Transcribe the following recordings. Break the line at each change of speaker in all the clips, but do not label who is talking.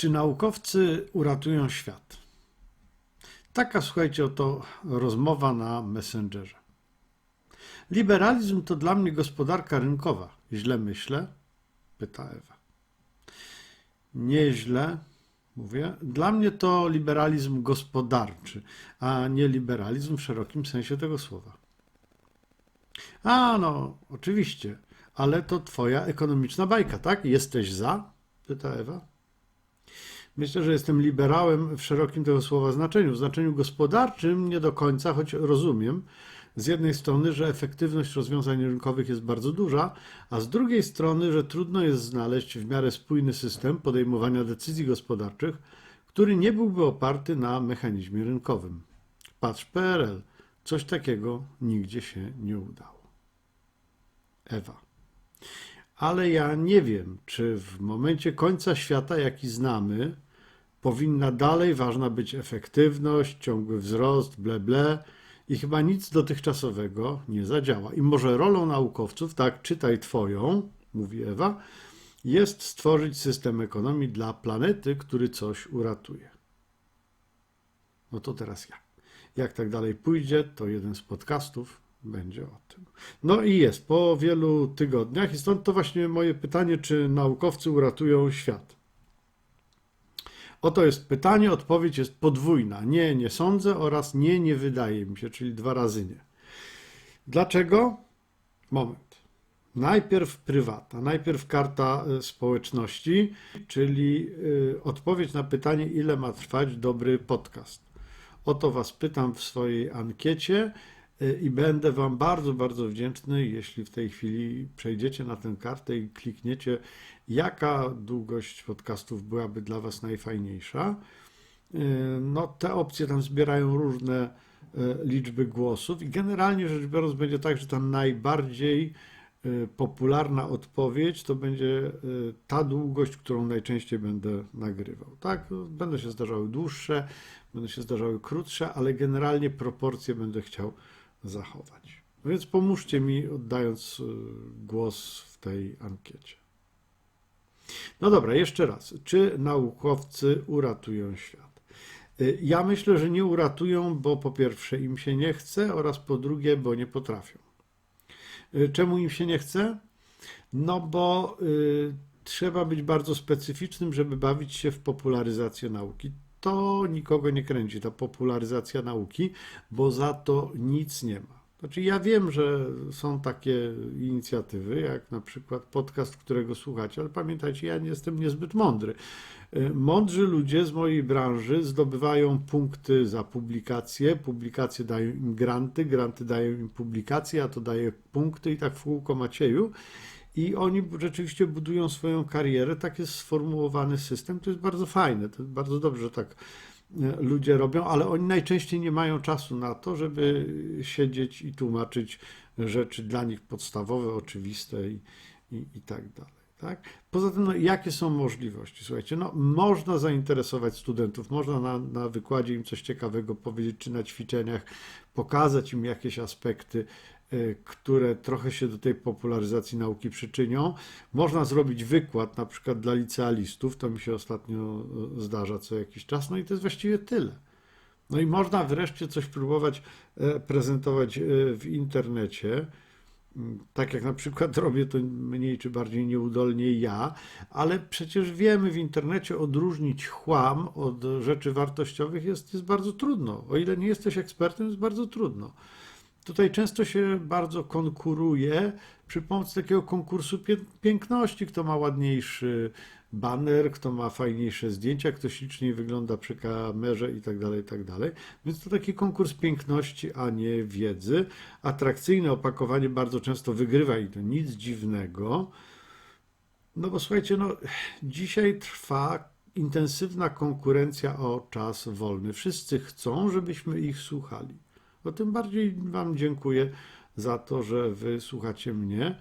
Czy naukowcy uratują świat? Taka, słuchajcie, oto rozmowa na Messengerze. Liberalizm to dla mnie gospodarka rynkowa. Źle myślę? Pyta Ewa. Nieźle, mówię. Dla mnie to liberalizm gospodarczy, a nie liberalizm w szerokim sensie tego słowa. A, no, oczywiście, ale to twoja ekonomiczna bajka, tak? Jesteś za? Pyta Ewa. Myślę, że jestem liberałem w szerokim tego słowa znaczeniu. W znaczeniu gospodarczym nie do końca, choć rozumiem z jednej strony, że efektywność rozwiązań rynkowych jest bardzo duża, a z drugiej strony, że trudno jest znaleźć w miarę spójny system podejmowania decyzji gospodarczych, który nie byłby oparty na mechanizmie rynkowym. Patrz PRL. Coś takiego nigdzie się nie udało. Ewa. Ale ja nie wiem, czy w momencie końca świata, jaki znamy, powinna dalej ważna być efektywność, ciągły wzrost, ble, ble. I chyba nic dotychczasowego nie zadziała. I może rolą naukowców, tak, czytaj twoją, mówi Ewa, jest stworzyć system ekonomii dla planety, który coś uratuje. No to teraz ja. Jak tak dalej pójdzie, to jeden z podcastów będzie o tym. No i jest po wielu tygodniach, i stąd to właśnie moje pytanie, czy naukowcy uratują świat. Oto jest pytanie, odpowiedź jest podwójna. Nie, nie sądzę oraz nie, nie wydaje mi się, czyli dwa razy nie. Dlaczego? Moment. Najpierw prywata, najpierw karta y, społeczności, czyli y, odpowiedź na pytanie, ile ma trwać dobry podcast. O to Was pytam w swojej ankiecie i będę Wam bardzo, bardzo wdzięczny, jeśli w tej chwili przejdziecie na tę kartę i klikniecie, jaka długość podcastów byłaby dla Was najfajniejsza. No, te opcje tam zbierają różne e, liczby głosów i generalnie rzecz biorąc będzie tak, że ta najbardziej e, popularna odpowiedź to będzie e, ta długość, którą najczęściej będę nagrywał. Tak, będą się zdarzały dłuższe, będą się zdarzały krótsze, ale generalnie proporcje będę chciał zachować. No więc pomóżcie mi, oddając y, głos w tej ankiecie. No dobra, jeszcze raz. Czy naukowcy uratują świat? Y, ja myślę, że nie uratują, bo po pierwsze im się nie chce, oraz po drugie, bo nie potrafią. Y, czemu im się nie chce? No bo y, trzeba być bardzo specyficznym, żeby bawić się w popularyzację nauki to nikogo nie kręci, ta popularyzacja nauki, bo za to nic nie ma. Znaczy, ja wiem, że są takie inicjatywy, jak na przykład podcast, którego słuchacie, ale pamiętajcie, ja nie jestem niezbyt mądry. Y, mądrzy ludzie z mojej branży zdobywają punkty za publikacje, publikacje dają im granty, granty dają im publikacje, a to daje punkty i tak w kółko Macieju. I oni rzeczywiście budują swoją karierę. Tak jest sformułowany system. To jest bardzo fajne. To jest bardzo dobrze, że tak e, ludzie robią, ale oni najczęściej nie mają czasu na to, żeby siedzieć i tłumaczyć rzeczy dla nich podstawowe, oczywiste i, i, i tak dalej. Tak? Poza tym, no, jakie są możliwości? Słuchajcie, no, można zainteresować studentów, można na, na wykładzie im coś ciekawego powiedzieć, czy na ćwiczeniach pokazać im jakieś aspekty które trochę się do tej popularyzacji nauki przyczynią. Można zrobić wykład na przykład dla licealistów, to mi się ostatnio y, zdarza co jakiś czas, no i to jest właściwie tyle. No i można wreszcie coś próbować e, prezentować e, w internecie, tak jak na przykład robię to mniej czy bardziej nieudolnie ja, ale przecież wiemy w internecie odróżnić chłam od rzeczy wartościowych jest, jest bardzo trudno. O ile nie jesteś ekspertem, jest bardzo trudno. Tutaj często się bardzo konkuruje przy pomocy takiego konkursu piękności, kto ma ładniejszy baner, kto ma fajniejsze zdjęcia, kto śliczniej wygląda przy kamerze i tak dalej, i tak dalej. Więc to taki konkurs piękności, a nie wiedzy. Atrakcyjne opakowanie bardzo często wygrywa i to nic dziwnego. No bo słuchajcie, no, dzisiaj trwa intensywna konkurencja o czas wolny. Wszyscy chcą, żebyśmy ich słuchali no tym bardziej Wam dziękuję za to, że Wy słuchacie mnie.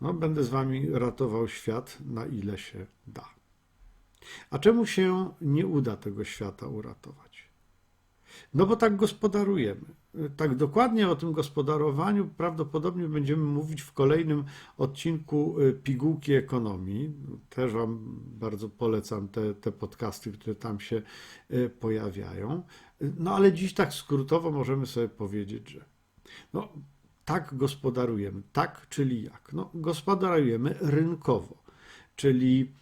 No, będę z Wami ratował świat na ile się da. A czemu się nie uda tego świata uratować? No bo tak gospodarujemy. Tak dokładnie o tym gospodarowaniu prawdopodobnie będziemy mówić w kolejnym odcinku y, Pigułki Ekonomii. Też Wam bardzo polecam te, te podcasty, które tam się y, pojawiają. No ale dziś tak skrótowo możemy sobie powiedzieć, że no, tak gospodarujemy. Tak, czyli jak? No, gospodarujemy rynkowo, czyli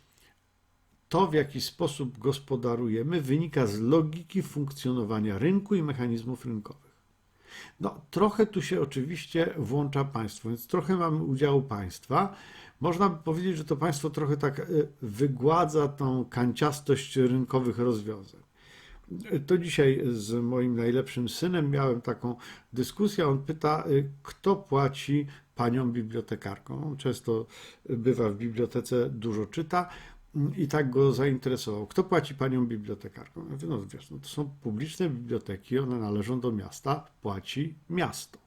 to, w jaki sposób gospodarujemy, wynika z logiki funkcjonowania rynku i mechanizmów rynkowych. No, trochę tu się oczywiście włącza państwo, więc trochę mamy udziału państwa. Można by powiedzieć, że to państwo trochę tak e, wygładza tą kanciastość rynkowych rozwiązań. To dzisiaj z moim najlepszym synem miałem taką dyskusję. On pyta, e, kto płaci panią bibliotekarką. On często bywa w bibliotece, dużo czyta. I tak go zainteresował. Kto płaci panią bibliotekarką? Ja mówię, no wiesz, no to są publiczne biblioteki, one należą do miasta, płaci miasto.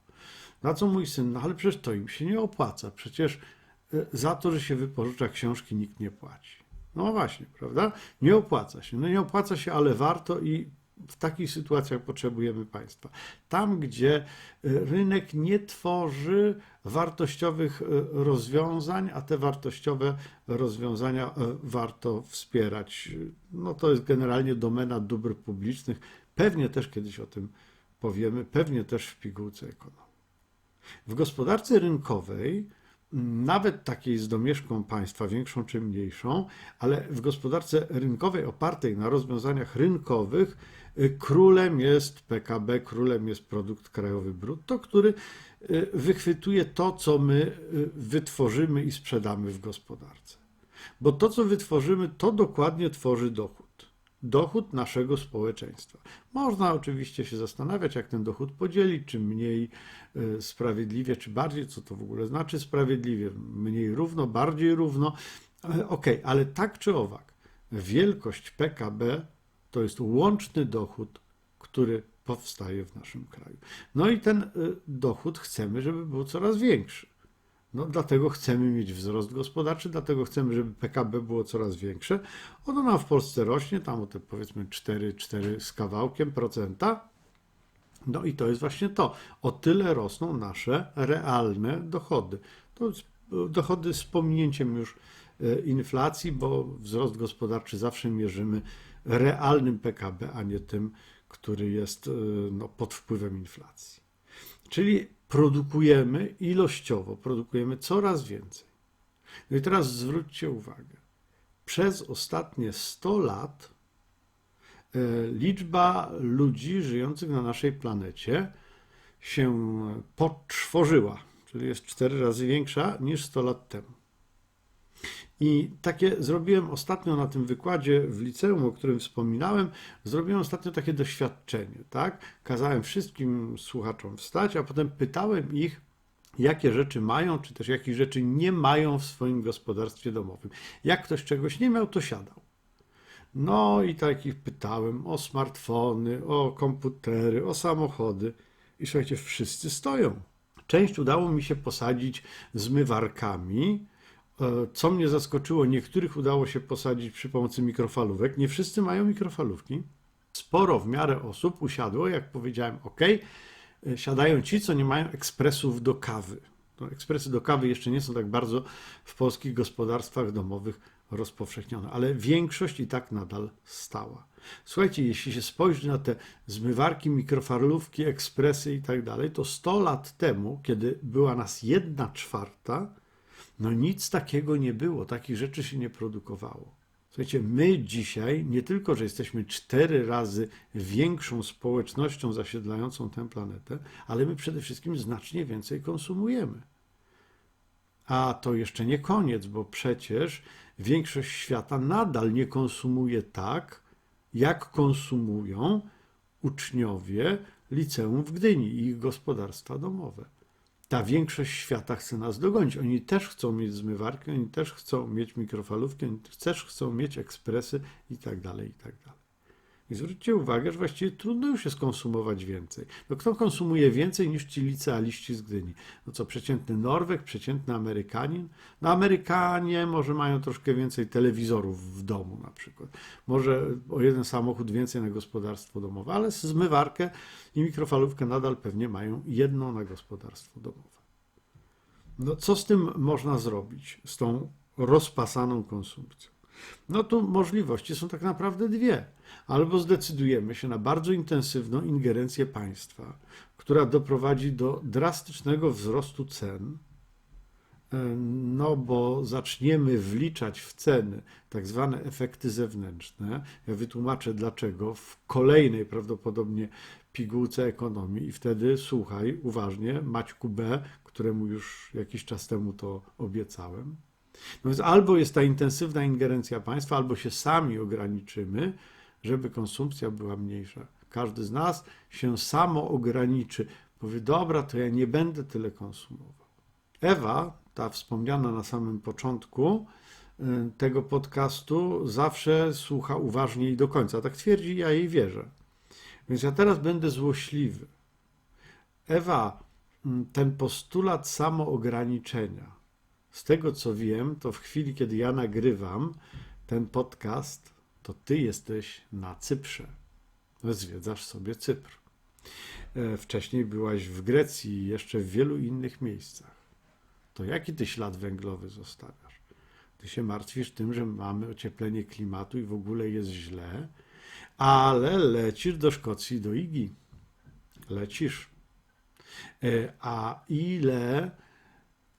Na co mój syn, no ale przecież to im się nie opłaca. Przecież e, za to, że się wypożycza książki, nikt nie płaci. No właśnie, prawda? Nie opłaca się. No nie opłaca się, ale warto i w takich sytuacjach potrzebujemy państwa. Tam, gdzie e, rynek nie tworzy wartościowych e, rozwiązań, a te wartościowe rozwiązania e, warto wspierać. No to jest generalnie domena dóbr publicznych. Pewnie też kiedyś o tym powiemy, pewnie też w pigułce ekonomii. W gospodarce rynkowej nawet takiej z domieszką państwa, większą czy mniejszą, ale w gospodarce rynkowej opartej na rozwiązaniach rynkowych, y, królem jest PKB, królem jest produkt krajowy brutto, który y, wychwytuje to, co my y, wytworzymy i sprzedamy w gospodarce. Bo to, co wytworzymy, to dokładnie tworzy dochód dochód naszego społeczeństwa. Można oczywiście się zastanawiać, jak ten dochód podzielić, czy mniej e, sprawiedliwie, czy bardziej, co to w ogóle znaczy sprawiedliwie, mniej równo, bardziej równo. E, ok, ale tak czy owak, wielkość PKB to jest łączny dochód, który powstaje w naszym kraju. No i ten e, dochód chcemy, żeby był coraz większy. No, dlatego chcemy mieć wzrost gospodarczy, dlatego chcemy, żeby PKB było coraz większe. Ono nam w Polsce rośnie, tam o te powiedzmy 4, 4 z kawałkiem procenta. No i to jest właśnie to. O tyle rosną nasze realne dochody. To dochody z pominięciem już e, inflacji, bo wzrost gospodarczy zawsze mierzymy realnym PKB, a nie tym, który jest e, no, pod wpływem inflacji. Czyli produkujemy ilościowo, produkujemy coraz więcej. No i teraz zwróćcie uwagę. Przez ostatnie 100 lat e, liczba ludzi żyjących na naszej planecie się podczworzyła, czyli jest cztery razy większa niż 100 lat temu. I takie zrobiłem ostatnio na tym wykładzie w liceum, o którym wspominałem, zrobiłem ostatnio takie doświadczenie, tak? Kazałem wszystkim słuchaczom wstać, a potem pytałem ich, jakie rzeczy mają, czy też jakich rzeczy nie mają w swoim gospodarstwie domowym. Jak ktoś czegoś nie miał, to siadał. No i takich pytałem o smartfony, o komputery, o samochody. I słuchajcie, wszyscy stoją. Część udało mi się posadzić zmywarkami, co mnie zaskoczyło, niektórych udało się posadzić przy pomocy mikrofalówek. Nie wszyscy mają mikrofalówki. Sporo w miarę osób usiadło, jak powiedziałem, ok. E, siadają ci, co nie mają ekspresów do kawy. No, ekspresy do kawy jeszcze nie są tak bardzo w polskich gospodarstwach domowych rozpowszechnione, ale większość i tak nadal stała. Słuchajcie, jeśli się spojrzy na te zmywarki, mikrofalówki, ekspresy i tak dalej, to 100 lat temu, kiedy była nas jedna czwarta, no nic takiego nie było, takich rzeczy się nie produkowało. Słuchajcie, my dzisiaj nie tylko, że jesteśmy cztery razy większą społecznością zasiedlającą tę planetę, ale my przede wszystkim znacznie więcej konsumujemy. A to jeszcze nie koniec, bo przecież większość świata nadal nie konsumuje tak, jak konsumują uczniowie liceum w Gdyni i ich gospodarstwa domowe ta większość świata chce nas dogonić. Oni też chcą mieć zmywarki, oni też chcą mieć mikrofalówki, oni też chcą mieć ekspresy i tak dalej, i tak dalej. I zwróćcie uwagę, że właściwie trudno już jest konsumować więcej. No kto konsumuje więcej niż ci licealiści z Gdyni? No co, przeciętny Norweg, przeciętny Amerykanin? No Amerykanie może mają troszkę więcej telewizorów w domu na przykład. Może o jeden samochód więcej na gospodarstwo domowe, ale zmywarkę i mikrofalówkę nadal pewnie mają jedną na gospodarstwo domowe. No co z tym można zrobić, z tą rozpasaną konsumpcją? No tu możliwości są tak naprawdę dwie. Albo zdecydujemy się na bardzo intensywną ingerencję państwa, która doprowadzi do drastycznego wzrostu cen, e, no bo zaczniemy wliczać w ceny tak zwane efekty zewnętrzne. Ja wytłumaczę dlaczego w kolejnej prawdopodobnie pigułce ekonomii i wtedy słuchaj uważnie Maćku B, któremu już jakiś czas temu to obiecałem. No więc albo jest ta intensywna ingerencja państwa, albo się sami ograniczymy, żeby konsumpcja była mniejsza. Każdy z nas się samo ograniczy. Powie, dobra, to ja nie będę tyle konsumował. Ewa, ta wspomniana na samym początku y, tego podcastu, zawsze słucha uważnie i do końca. Tak twierdzi, ja jej wierzę. Więc ja teraz będę złośliwy. Ewa, mm, ten postulat samoograniczenia, z tego co wiem, to w chwili, kiedy ja nagrywam ten podcast, to ty jesteś na Cyprze. Zwiedzasz sobie Cypr. E, Wcześniej byłaś w Grecji i jeszcze w wielu innych miejscach. To jaki ty ślad węglowy zostawiasz? Ty się martwisz tym, że mamy ocieplenie klimatu i w ogóle jest źle, ale lecisz do Szkocji, do Igi. Lecisz. E, A ile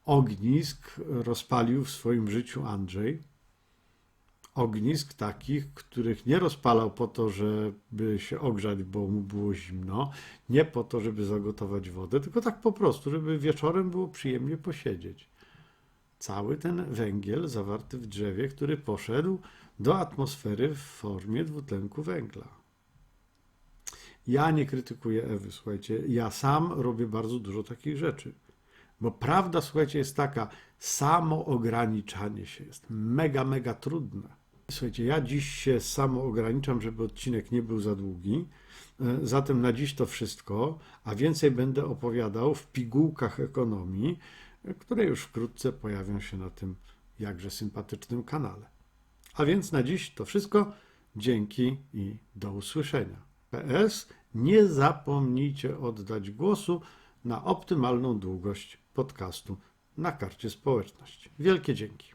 ognisk rozpalił w swoim życiu Andrzej. Ognisk takich, których nie rozpalał po to, żeby się ogrzać, bo mu było zimno, nie po to, żeby zagotować wodę, tylko tak po prostu, żeby wieczorem było przyjemnie posiedzieć. Cały ten węgiel zawarty w drzewie, który poszedł do atmosfery w formie dwutlenku węgla. Ja nie krytykuję Ewy, słuchajcie, ja sam robię bardzo dużo takich rzeczy. Bo prawda, słuchajcie, jest taka, samo ograniczanie się jest mega, mega trudne. Słuchajcie, ja dziś się samo ograniczam, żeby odcinek nie był za długi. E, Zatem na dziś to wszystko, a więcej będę opowiadał w pigułkach ekonomii, e, które już wkrótce pojawią się na tym jakże sympatycznym kanale. A więc na dziś to wszystko. Dzięki i do usłyszenia. PS, nie zapomnijcie oddać głosu na optymalną długość podcastu na karcie społeczność. Wielkie dzięki.